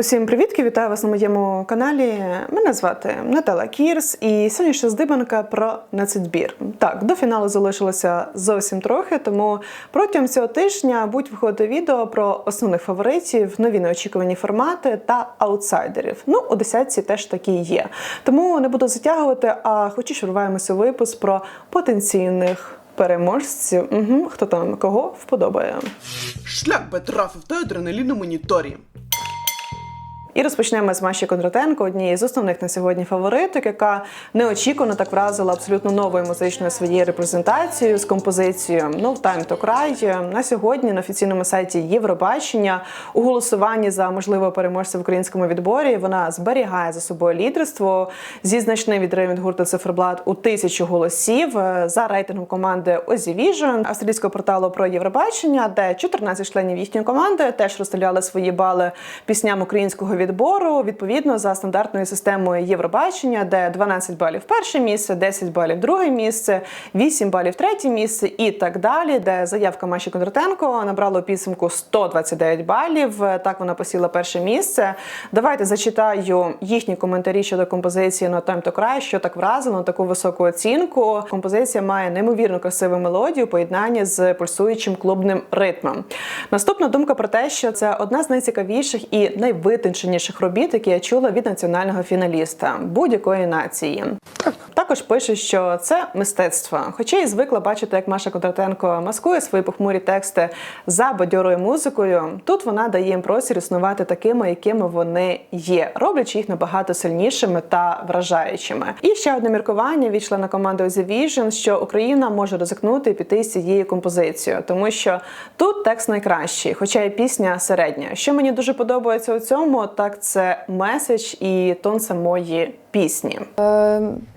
Усім привітки, вітаю вас на моєму каналі. Мене звати Наталя Кірс, і сьогоднішня здибанка про націдбір. Так, до фіналу залишилося зовсім трохи, тому протягом цього тижня будуть виходити відео про основних фаворитів, нові неочікувані формати та аутсайдерів. Ну, у десятці теж такі є. Тому не буду затягувати, а хочеш вриваємося випуск про потенційних переможців. Угу, хто там кого вподобає. Шлях Бетрафів та адреналіну моніторі. І розпочнемо з Маші Кондратенко, однієї з основних на сьогодні фавориток, яка неочікувано так вразила абсолютно новою музичною своєю репрезентацією з композицією No Time to Cry. На сьогодні на офіційному сайті Євробачення у голосуванні за можливого переможця в українському відборі вона зберігає за собою лідерство зі значним відривом від гурту Циферблат у тисячу голосів е, за рейтингом команди Ozzy Vision, австралійського порталу про Євробачення, де 14 членів їхньої команди теж розстріляли свої бали пісням українського відбору відповідно за стандартною системою Євробачення, де 12 балів перше місце, 10 балів друге місце, 8 балів третє місце і так далі. Де заявка Маші Кондратенко набрала у підсумку 129 балів. Так вона посіла перше місце. Давайте зачитаю їхні коментарі щодо композиції «No Time to Cry», що так вразило на таку високу оцінку. Композиція має неймовірно красиву мелодію, поєднання з пульсуючим клубним ритмом. Наступна думка про те, що це одна з найцікавіших і найвитонченіших робіт, які я чула від національного фіналіста будь-якої нації. Також пише, що це мистецтво. Хоча і звикла бачити, як Маша Кондратенко маскує свої похмурі тексти за бадьорою музикою. Тут вона дає їм простір існувати такими, якими вони є, роблячи їх набагато сильнішими та вражаючими. І ще одне міркування від члена команди Ozzy Vision, що Україна може ризикнути і піти з цією композицією, тому що тут текст найкращий, хоча і пісня середня. Що мені дуже подобається у цьому, так це меседж і тон самої пісні.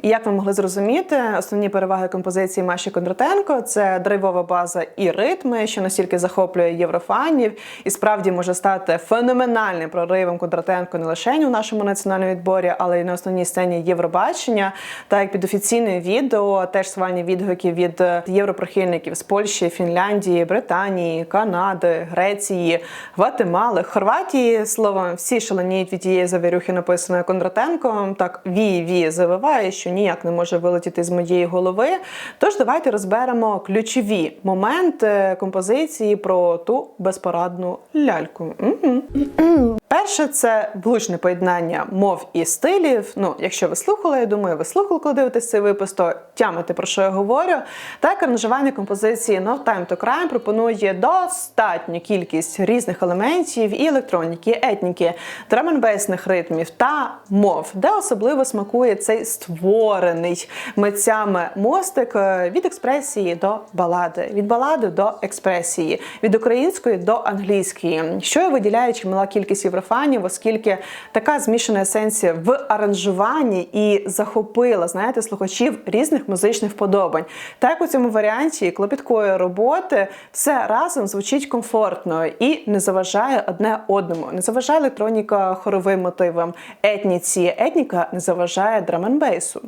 І Як ви могли зрозуміти, основні переваги композиції Маші Кондратенко це драйвова база і ритми, що настільки захоплює єврофанів, і справді може стати феноменальним проривом Кондратенко не лише у нашому національному відборі, але й на основній сцені Євробачення. Та як під офіційне відео, теж свальні відгуки від е, європрихильників з Польщі, Фінляндії, Британії, Канади, Греції, Гватемали, Хорватії. Словом, всі шаленіють від тієї завірюхи, написаної Кондратенко. Так вії вії завиває, що ніяк не може вилетіти з моєї голови. Тож давайте розберемо ключові моменти композиції про ту безпорадну ляльку. Мгм. Перше, це влучне поєднання мов і стилів. Ну, якщо ви слухали, я думаю, ви слухали, коли дивитесь цей випуск, то тямите про що я говорю. Так, аранжування композиції No Time to Crime пропонує достатню кількість різних елементів і електроніки, і етніки, драменбейсних ритмів та мов, де особливо смакує цей створений митцями мостик е, від експресії до балади, від балади до експресії, від української до англійської, що і виділяє чимала кількість єврофанів, оскільки така змішана есенція в аранжуванні і захопила, знаєте, слухачів різних музичних вподобань. Так у цьому варіанті клопіткої роботи все разом звучить комфортно і не заважає одне одному. Не заважає електроніка хоровим мотивам, етніці, етніка не заважає драменбейсу.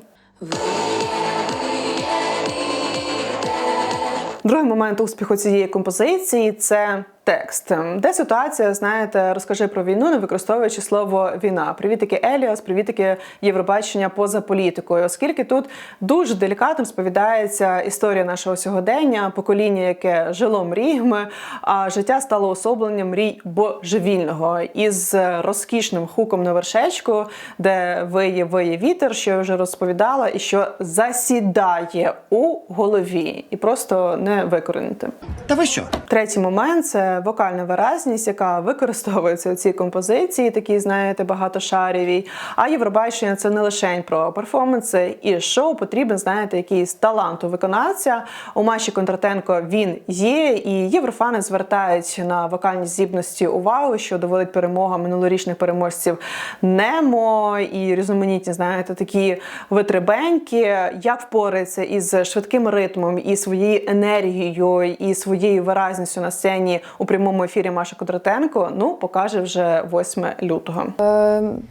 Другий момент успіху цієї композиції це текст, де ситуація, знаєте, розкажи про війну, не використовуючи слово війна. Привітики Еліас, привітики Євробачення поза політикою, оскільки тут дуже делікатно сповідається історія нашого сьогодення, покоління, яке жило мріями, а життя стало особленням мрій божевільного із розкішним хуком на вершечку, де виє виє вітер, що я вже розповідала, і що засідає у голові, і просто не викорінити. Та ви що? Третій момент це вокальна виразність, яка використовується у цій композиції, такій, знаєте, багатошарівій. А Євробачення це не лише про перформанси і шоу. Потрібен, знаєте, якийсь талант у виконавця. У Маші Кондратенко він є, і єврофани звертають на вокальні здібності увагу, що доводить перемога минулорічних переможців Немо і різноманітні, знаєте, такі витребеньки, як впорається із швидким ритмом і своєю енергією, і своєю виразністю на сцені у у прямому ефірі Маша Кондратенко. Ну покаже вже 8 лютого.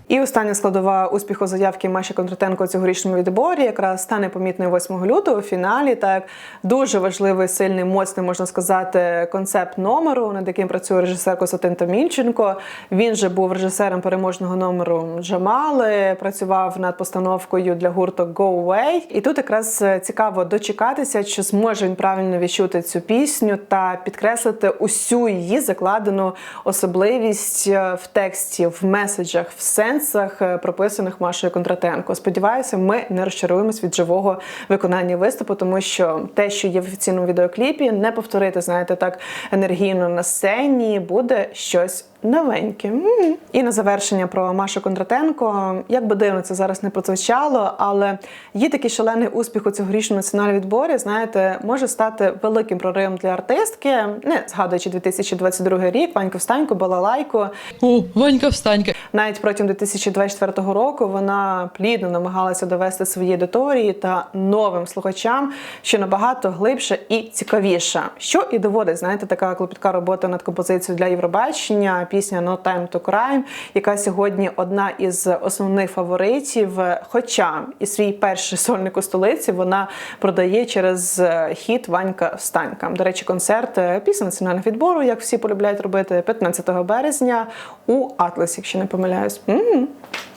І остання складова успіху заявки Маші Кондратенко у цьогорічному відборі якраз стане помітною 8 лютого у фіналі. Так дуже важливий, сильний, моцний, можна сказати, концепт номеру, над яким працює режисер Костянтин Томільченко. Він же був режисером переможного номеру Джамали, працював над постановкою для гурту Go Away. І тут якраз е, цікаво дочекатися, чи зможе він правильно відчути цю пісню та підкреслити усю її закладено особливість е, в тексті, в меседжах, в сенсах, е, прописаних Машою Контратенко. Сподіваюся, ми не розчаруємось від живого виконання виступу, тому що те, що є в офіційному відеокліпі, не повторити, знаєте, так енергійно на сцені, буде щось новеньке. М. І на завершення про Машу Кондратенко. Як би дивно це зараз не прозвучало, але її такий шалений успіх у цьогорічному національному відборі, знаєте, може стати великим проривом для артистки, не згадуючи 2022 рік, Ваньку Встаньку, Балалайку. О, Ванька встанька. Навіть протягом 2024 року вона плідно намагалася довести свої аудиторії та новим слухачам, що набагато глибше і цікавіше. Що і доводить, знаєте, така клопітка робота над композицією для Євробачення, пісня No Time to Crime, яка сьогодні одна із основних фаворитів. Хоча і свій перший сольник у столиці вона продає через е, хіт Ванька Встанька. До речі, концерт е, після національного відбору, як всі полюбляють робити, 15 березня у Атласі, якщо не помиляюсь. М,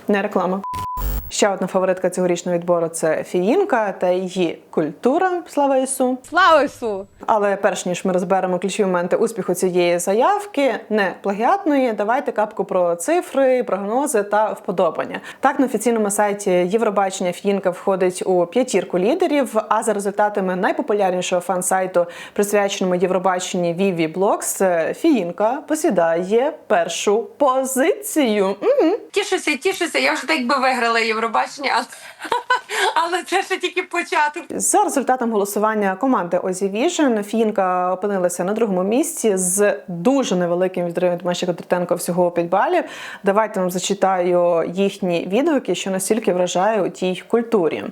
Не реклама. Ще одна фаворитка цьогорічного відбору це Фіїнка та її культура. Слава Ісу. Слава Ісу! Але перш ніж ми розберемо ключові моменти успіху цієї заявки, не плагіатної, давайте капку про цифри, прогнози та вподобання. Так на офіційному сайті Євробачення Фіїнка входить у п'ятірку лідерів. А за результатами найпопулярнішого фан-сайту, присвяченому Євробаченні Віві Блокс, Фіїнка посідає першу позицію. М. Тішуся, тішуся. Я вже так би виграла Євробачення, але це ще тільки початок. За результатом голосування команди Озі Віжн Фінка опинилася на другому місці з дуже невеликим відривом від Маші Кондратенко всього 5 балів. Давайте вам зачитаю їхні відгуки, що настільки вражає у тій культурі.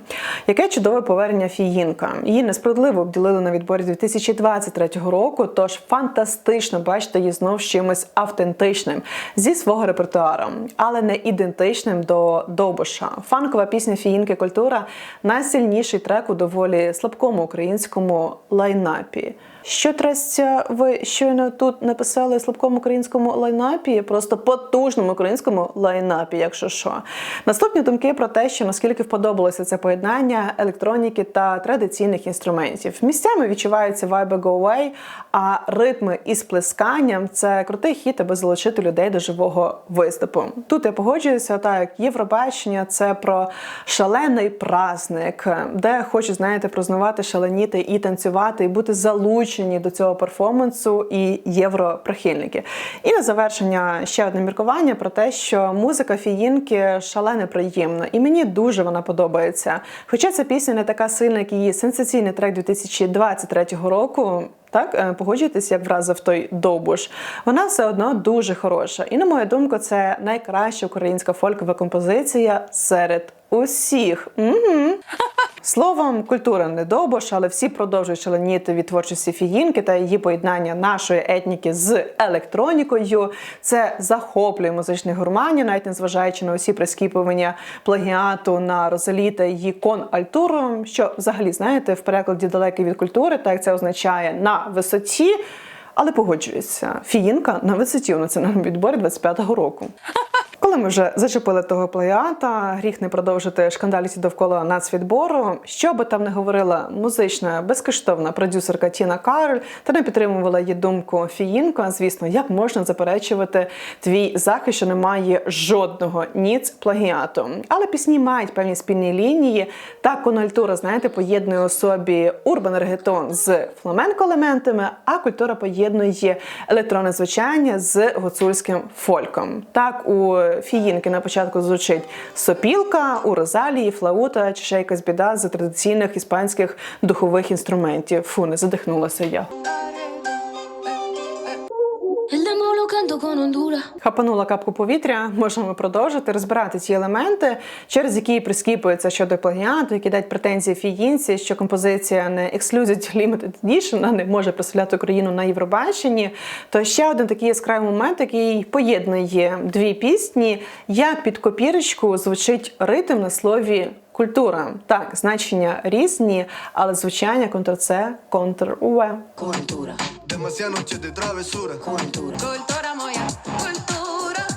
Яке чудове повернення Фіїнка. Її несправедливо обділили на відборі 2023 року. Тож фантастично бачити її знов чимось автентичним зі свого репертуару, але не ідентичним до Довбуша. Фанкова пісня Фіїнки Культура найсильніший трек у доволі слабкому українському лайнапі. Що трастя, ви щойно тут написали слабкому українському лайнапі, просто потужному українському лайнапі, якщо що. Наступні думки про те, що наскільки вподобалося це поєднання електроніки та традиційних інструментів. Місцями відчуваються вайби Go Away, а ритми із плесканням це крутий хіт, аби залучити людей до живого виступу. Тут я погоджуюся, так Євробачення це про шалений праздник, де хочуть, знаєте, прознавати, шаленіти і танцювати, і бути залучені до цього перформансу і європрихильники. І на завершення ще одне міркування про те, що музика фіїнки шалено приємна, і мені дуже вона подобається. Хоча ця пісня не така сильна, як її сенсаційний трек 2023 року. Так, е, погоджуйтесь, як вразив той довбуш. Вона все одно дуже хороша. І на мою думку, це найкраща українська фолькова композиція серед усіх. Угу. Словом, культура не довбош, але всі продовжують шаленіти від творчості фіїнки та її поєднання нашої етніки з електронікою. Це захоплює музичний гурманів, навіть незважаючи на усі прискіпування плагіату на Розалі та її кон альтуру, що взагалі знаєте в перекладі далекий від культури, так це означає на висоті. Але погоджуюся, фіїнка на висоті у національному відборі 25-го року. Коли ми вже зачепили того плеята, гріх не продовжити шкандаліті довкола нацвідбору. Що би там не говорила музична безкоштовна продюсерка Тіна Кароль, та не підтримувала її думку Фіїнко. Звісно, як можна заперечувати твій захист, що немає жодного ніц плагіату. Але пісні мають певні спільні лінії. Та кональтура, знаєте, поєднує у собі урбан регетон з фламенко елементами, а культура поєднує електронне звучання з гуцульським фольком. Так у фіїнки на початку звучить сопілка, у розалії, флаута чи ще якась біда з традиційних іспанських духових інструментів. Фу, не задихнулася я. Хапанула капку повітря, можемо продовжити розбирати ті елементи, через які прискіпується щодо плагіату, які дають претензії фіїнці, що композиція не Exclusive Limited Edition, а не може представляти Україну на Євробаченні. То ще один такий яскравий момент, який поєднує дві пісні, як під копірочку звучить ритм на слові. Культура так, значення різні, але звучання контр це контр УВ. Культура. Культура моя, культура.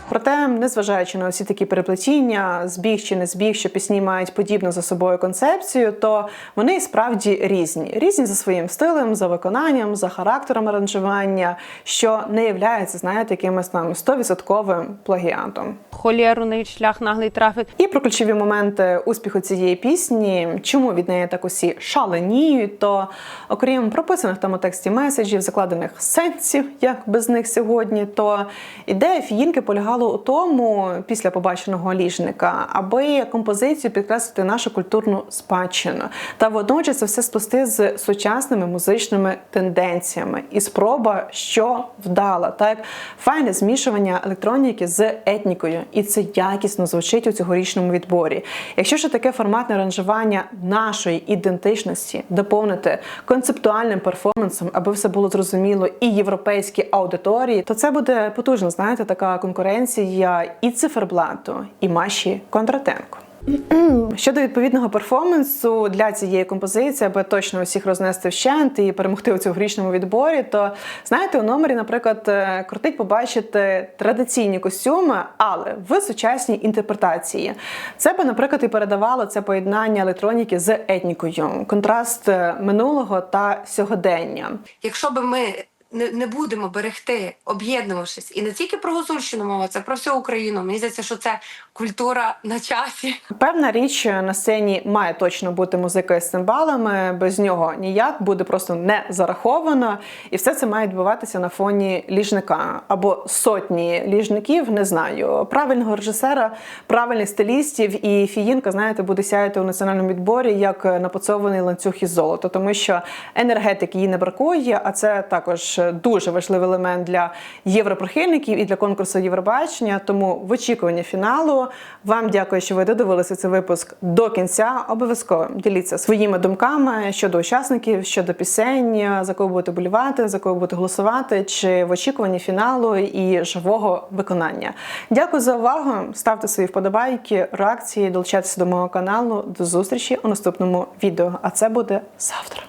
Проте, незважаючи на усі такі переплетіння, збіг чи не збіг, що пісні мають подібну за собою концепцію, то вони і справді різні. Різні за своїм стилем, за виконанням, за характером аранжування, що не являється, знаєте, якимось там 100% плагіатом. холєру шлях наглий трафик. І про ключові моменти успіху цієї пісні, чому від неї так усі шаленіють, то окрім прописаних там у тексті меседжів, закладених сенсів, як без них сьогодні, то ідея фіїнки полягала у тому, після побаченого ліжника, аби композицію підкреслити нашу культурну спадщину та водночас це все сплести з сучасними музичними тенденціями. І спроба, що вдала, так файне змішування електроніки з етнікою, і це якісно звучить у цьогорічному відборі. Якщо ж таке форматне аранжування нашої ідентичності доповнити концептуальним перформансом, аби все було зрозуміло і європейській аудиторії, то це буде потужна, знаєте, така конкуренція і циферблату, і Маші Кондратенко. Щодо відповідного перформансу для цієї композиції, аби точно усіх рознести вщент і перемогти у цьогорічному відборі, то знаєте, у номері, наприклад, е, крутить побачити традиційні костюми, але в сучасній інтерпретації. Це би, наприклад, і передавало це поєднання електроніки з етнікою, контраст е, минулого та сьогодення. Якщо би ми не, не будемо берегти, об'єднувавшись, і не тільки про Гуцульщину мова, це про всю Україну. Мені здається, що це культура на часі. Певна річ на сцені має точно бути музика з цимбалами, без нього ніяк буде просто не зараховано, і все це має відбуватися на фоні ліжника або сотні ліжників. Не знаю правильного режисера, правильних стилістів, і фіїнка, знаєте, буде сяяти у національному відборі як напоцований ланцюг із золота, тому що енергетики їй не бракує, а це також дуже важливий елемент для європрихильників і для конкурсу Євробачення. Тому в очікуванні фіналу вам дякую, що ви додивилися цей випуск до кінця. Обов'язково діліться своїми думками щодо учасників, щодо пісень, за кого будете болівати, за кого будете голосувати, чи в очікуванні фіналу і живого виконання. Дякую за увагу. Ставте свої вподобайки, реакції, долучайтеся до мого каналу. До зустрічі у наступному відео. А це буде завтра.